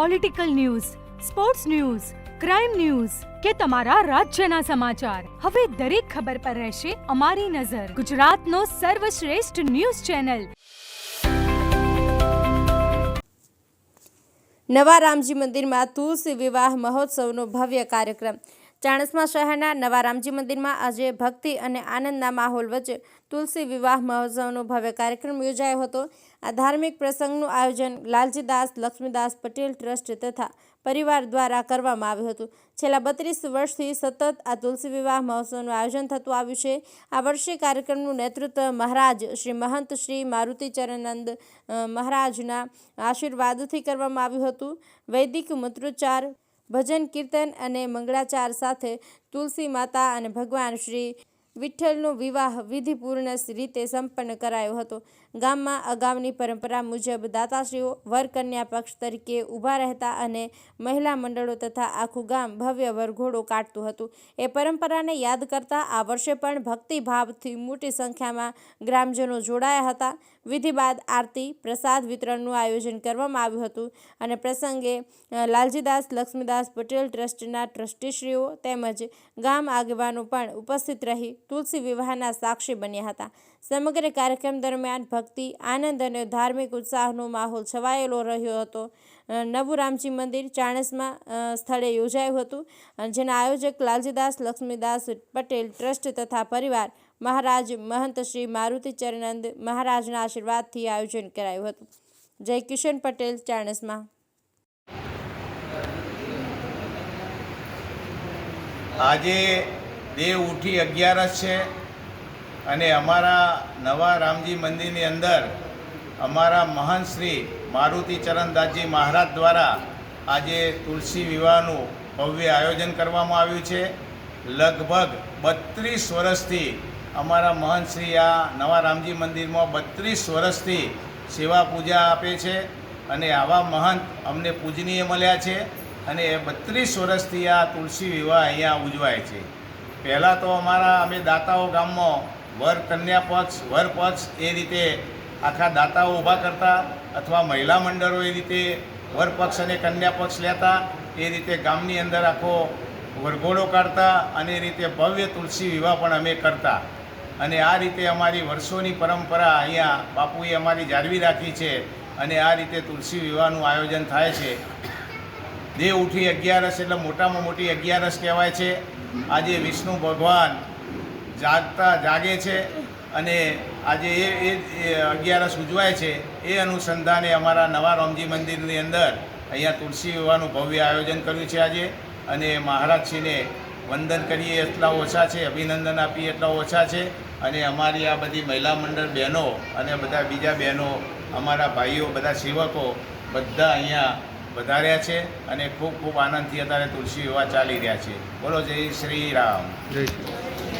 Political news sports news crime news કે તમારા રાજ્યના સમાચાર. હવે દરેક ખબર પર રહેશે અમારી નજર. ગુજરાતનો સર્વશ્રેષ્ઠ ન્યૂઝ ચેનલ. નવા રામજી મંદિરમાં તુલસી વિવાહ મહોત્સવનો ભવ્ય કાર્યક્રમ. ચાણસ્મા શહેરના નવા રામજી મંદિરમાં આજે ભક્તિ અને આનંદના માહોલ વચ્ચે તુલસી વિવાહ મહોત્સવનો ભવ્ય કાર્યક્રમ યોજાયો હતો. આ ધાર્મિક પ્રસંગનું આયોજન લાલજીદાસ, લક્ષ્મીદાસ પટેલ ટ્રસ્ટ તથા પરિવાર દ્વારા કરવામાં આવ્યું હતું. છેલ્લા બત્રીસ વર્ષથી સતત આ તુલસી વિવાહ મહોત્સવનું આયોજન થતું આવ્યું છે. આ વર્ષે કાર્યક્રમનું નેતૃત્વ મહારાજ શ્રી મહંત શ્રી મારુતિચરનંદ મહારાજના આશીર્વાદથી કરવામાં આવ્યું હતું. વૈદિક મંત્રોચ્ચાર ભજન, કીર્તન અને મંગળાચાર સાથે તુલસી માતા અને ભગવાન શ્રી વિઠ્ઠલનો વિવાહ વિધિપૂર્ણ રીતે સંપન્ન કરાયો હતો. ગામમાં અગાઉની પરંપરા મુજબ દાતાશ્રીઓ, વરકન્યા પક્ષ તરીકે ઊભા રહેતા અને મહિલા મંડળો તથા આખું ગામ ભવ્ય વરઘોડો કાઢતું હતું. એ પરંપરાને યાદ કરતા આ વર્ષે પણ ભક્તિભાવથી મોટી સંખ્યામાં ગ્રામજનો જોડાયા હતા. વિધિ બાદ આરતી, પ્રસાદ વિતરણનું આયોજન કરવામાં આવ્યું હતું અને પ્રસંગે લાલજીદાસ, લક્ષ્મીદાસ પટેલ ટ્રસ્ટના ટ્રસ્ટીશ્રીઓ તેમજ ગામ આગેવાનો પણ ઉપસ્થિત રહી તુલસી વિવાહના સાક્ષી બન્યા હતા. સમગ્ર કાર્યક્રમ દરમિયાન ભક્તિ, આનંદ અને ધાર્મિક ઉત્સાહનો માહોલ છવાયેલો રહ્યો હતો. નવું રામજી મંદિર ચાણસમાં સ્થળે યોજાયું હતું. જેના આયોજક લાલજીદાસ, લક્ષ્મીદાસ પટેલ, ટ્રસ્ટ તથા પરિવાર મહારાજ મહંત શ્રી મારુતિ ચરણંદ મહારાજના આશીર્વાદથી આયોજન કરાયું હતું. જય કિશન પટેલ, ચાણસમાં. આજે દેવ ઉઠી અગિયારસ છે અને અમારા નવા રામજી મંદિરની અંદર અમારા મહાન શ્રી મારુતિ ચરણદાસજી મહારાજ દ્વારા આજે તુલસી વિવાહનું ભવ્ય આયોજન કરવામાં આવ્યું છે. લગભગ બત્રીસ વર્ષથી અમારા મહંત શ્રી આ નવા રામજી મંદિરમાં બત્રીસ વર્ષથી સેવા પૂજા આપે છે અને આવા મહંત અમને પૂજનીય મળ્યા છે અને એ બત્રીસ વર્ષથી આ તુલસી વિવાહ અહીંયા ઉજવાય છે. પહેલાં તો અમારા અમે દાતાઓ ગામમાં વર કન્યા પક્ષ વર પક્ષ એ રીતે આખા દાતાઓ ઊભા કરતા અથવા મહિલા મંડળો એ રીતે વરપક્ષ અને કન્યા પક્ષ લેતા, એ રીતે ગામની અંદર આખો વરઘોડો કાઢતા અને એ રીતે ભવ્ય તુલસી વિવાહ પણ અમે કરતા. અને આ રીતે અમારી વર્ષોની પરંપરા અહીંયા બાપુએ અમારી જાળવી રાખી છે અને આ રીતે તુલસી વિવાહનું આયોજન થાય છે. દેવ ઉઠી અગિયારસ એટલે મોટામાં મોટી અગિયારસ કહેવાય છે. આજે વિષ્ણુ ભગવાન જાગતા જાગે છે અને આજે એ એ અગિયારસ ઉજવાય છે. એ અનુસંધાને અમારા નવા રામજી મંદિરની અંદર અહીંયા તુલસી વિવાહનું ભવ્ય આયોજન કર્યું છે આજે. અને મહારાજશ્રીને વંદન કરીએ એટલા ઓછા છે, અભિનંદન આપીએ એટલા ઓછા છે. અને અમારી આ બધી મહિલા મંડળ બહેનો અને બધા બીજા બહેનો, અમારા ભાઈઓ, બધા સેવકો બધા અહીંયા વધાર્યા છે અને ખૂબ ખૂબ આનંદથી અત્યારે તુલસી વિવાહ ચાલી રહ્યા છે. બોલો જય શ્રી રામ.